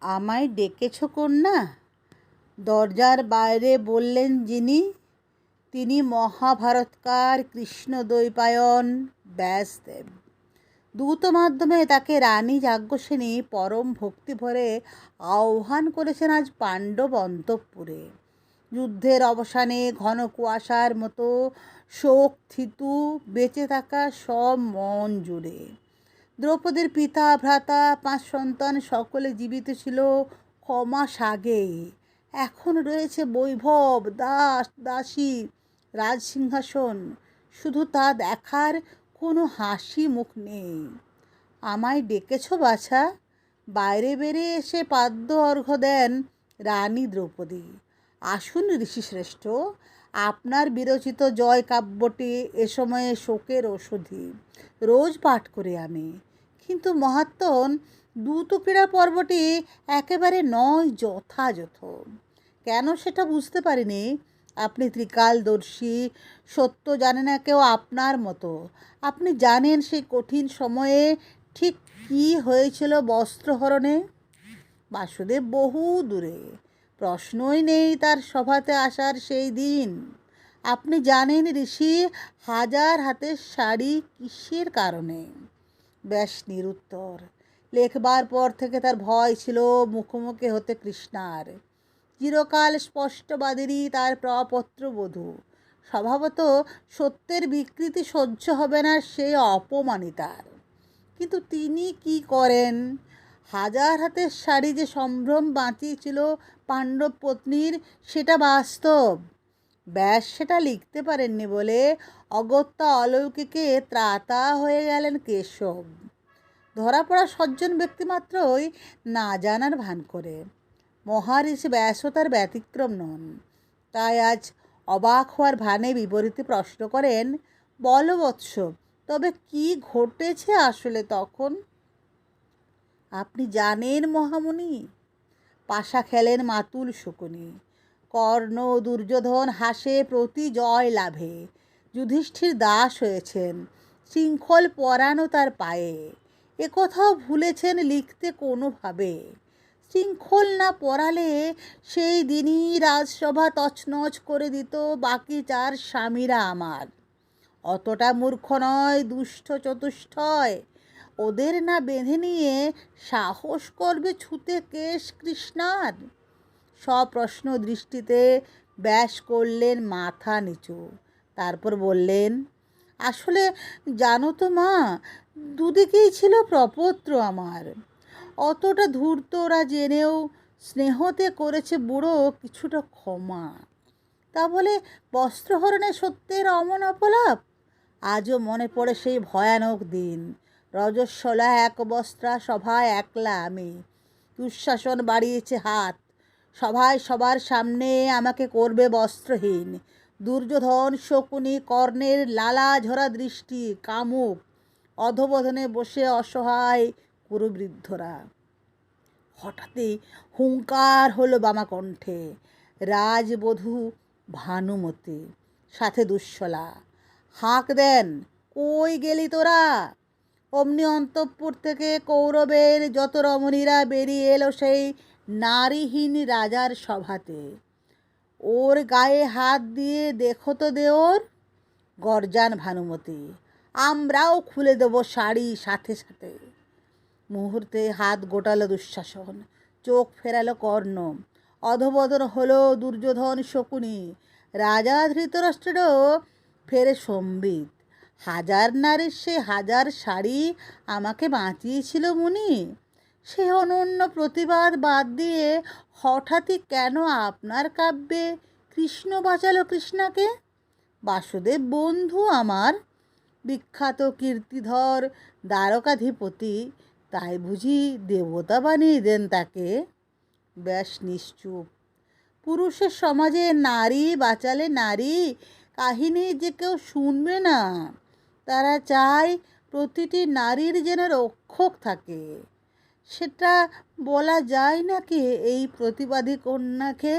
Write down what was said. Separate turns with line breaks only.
আমায় ডেকেছ কন্যা? দরজার বাইরে বললেন যিনি, তিনি মহাভারতকার কৃষ্ণদ্বৈপায়ন। ব্যাসদেব দূত মাধ্যমে তাকে রানী যাজ্ঞসেনী পরম ভক্তি ভরে আহ্বান করেছেন আজ পাণ্ডব অন্তঃপুরে। যুদ্ধের অবসানে ঘন কুয়াশার মতো শোক থিতু বেঁচে থাকা সব মন জুড়ে। দ্রৌপদীর পিতা, ভ্রাতা, পাঁচ সন্তান সকলে জীবিত ছিল কমাস আগে এখন রয়েছে বৈভব, দাস, দাসী, রাজসিংহাসন। শুধু তা দেখার কোনো হাসি মুখ নেই। আমায় ডেকেছ বাছা? বাইরে বেরিয়ে এসে পাদ্য অর্ঘ্য দেন রানী দ্রৌপদী। আসুন ঋষিশ্রেষ্ঠ আপনার বিরচিত জয় কাব্যটি এ সময়ে শোকের ওষুধি রোজ পাঠ করি আমি। কিন্তু মহাত্মন ক্রীড়া পর্বটি একেবারে নয়, যথাযথ। কেন সেটা বুঝতে পারিনি? আপনি ত্রিকালদর্শী, সত্য জানে না কেউ আপনার মতো। আপনি জানেন সেই কঠিন সময়ে ঠিক কী হয়েছিল বস্ত্রহরণে? বাসুদেব বহু দূরে। প্রশ্নই নেই তার সভাতে আসার সেই দিন। আপনি জানেন ঋষি হাজার হাতের শাড়ি কিসের কারণে? ব্যাস নিরুত্তর। লেখবার পর থেকে তার ভয় ছিল মুখোমুখি হতে কৃষ্ণার। চিরকাল স্পষ্টবাদেরই তার প্রপত্র বধূ। স্বভাবত সত্যের বিকৃতি সহ্য হবে না সে অপমানিতার। কিন্তু তিনি কি করেন? হাজার হাতের শাড়ি যে সম্ভ্রম বাঁচিয়েছিল পাণ্ডব পত্নীর, সেটা বাস্তব। ব্যাস, সেটা লিখতে পারেননি বলে অগত্যা অলৌকিকে ত্রাতা হয়ে গেলেন কেশব। ধরা পড়া সজ্জন ব্যক্তিমাত্রই না জানার ভান করে। মহারিষি ব্যাসও তার ব্যতিক্রম নন। তাই আজ অবাক হওয়ার ভানে বিপরীতে প্রশ্ন করেন, বল বৎস, তবে কি ঘটেছে আসলে তখন? আপনি জানেন মহামুনি, পাশা খেলেন মাতুল শকুনি। কর্ণ দুর্যোধন হাসে প্রতি জয় লাভে। যুধিষ্ঠির দাস হয়েছেন, শৃঙ্খল পরানো তার পায়ে। একথাও ভুলেছেন লিখতে কোনোভাবে। শৃঙ্খল না পড়ালে সেই দিনই রাজসভা তছনছ করে দিত বাকি চার স্বামীরা আমার। অতটা মূর্খ নয়, দুষ্ট চতুষ্টয়। ওদের না বেঁধে নিয়ে সাহস করবে ছুতে কেশ কৃষ্ণার। সপ্রশ্ন দৃষ্টিতে ব্যাস করলেন মাথা নিচু। তারপর বললেন, আসলে জানো তো মা, দুদিকেই ছিল প্রপত্র আমার। অতটা ধূর্ত ওরা জেনেও স্নেহতে করেছে বুড়ো কিছুটা ক্ষমা। তা বলে বস্ত্রহরণে সত্যের অমন অপলাপ? আজও মনে পড়ে সেই ভয়ানক দিন। রজস্বলা এক বস্ত্রা সভায় একলা আমি। দুঃশাসন বাড়িয়েছে হাত সভায় সবার সামনে আমাকে করবে বস্ত্রহীন। দুর্যোধন, শকুনি, কর্ণের লালা ঝরা দৃষ্টি, কামুক, অধবোধনে বসে অসহায় কুরুবৃদ্ধরা। হঠাৎই হুঙ্কার হলো বামাকণ্ঠে। রাজবধূ ভানুমতি, সাথে দুঃশলা, হাঁক দেন, কই গেলি তোরা? অমনি অন্তঃপুর থেকে কৌরবের যত রমণীরা বেরিয়ে এলো সেই নারীহীন রাজার সভাতে। ওর গায়ে হাত দিয়ে দেখো তো দেওর, গরজান ভানুমতি, আমরাও খুলে দেব শাড়ি সাথে সাথে। মুহূর্তে হাত গোটালো দুঃশাসন, চোখ ফেরালো কর্ণ, অধবদন হলো দুর্যোধন শকুনি, রাজা ধৃতরাষ্ট্রেরও ফেরে সম্বিত। হাজার নারীর সে হাজার শাড়ি আমাকে বাঁচিয়েছিল মুনি। সে অনন্য প্রতিবাদ বাদ দিয়ে হঠাৎই কেন আপনার কাব্যে কৃষ্ণ বাঁচালো কৃষ্ণাকে? বাসুদেব বন্ধু আমার, বিখ্যাত কীর্তিধর দ্বারকাধিপতি, তাই বুঝি দেবতা বানিয়ে দেন তাকে। ব্যাস নিশ্চুপ। পুরুষের সমাজে নারী বাঁচালে নারী, কাহিনী যে কেউ শুনবে না। তারা চায় প্রতিটি নারীর যেন রক্ষক থাকে। সেটা বলা যায় নাকি এই প্রতিবাদী কন্যাকে?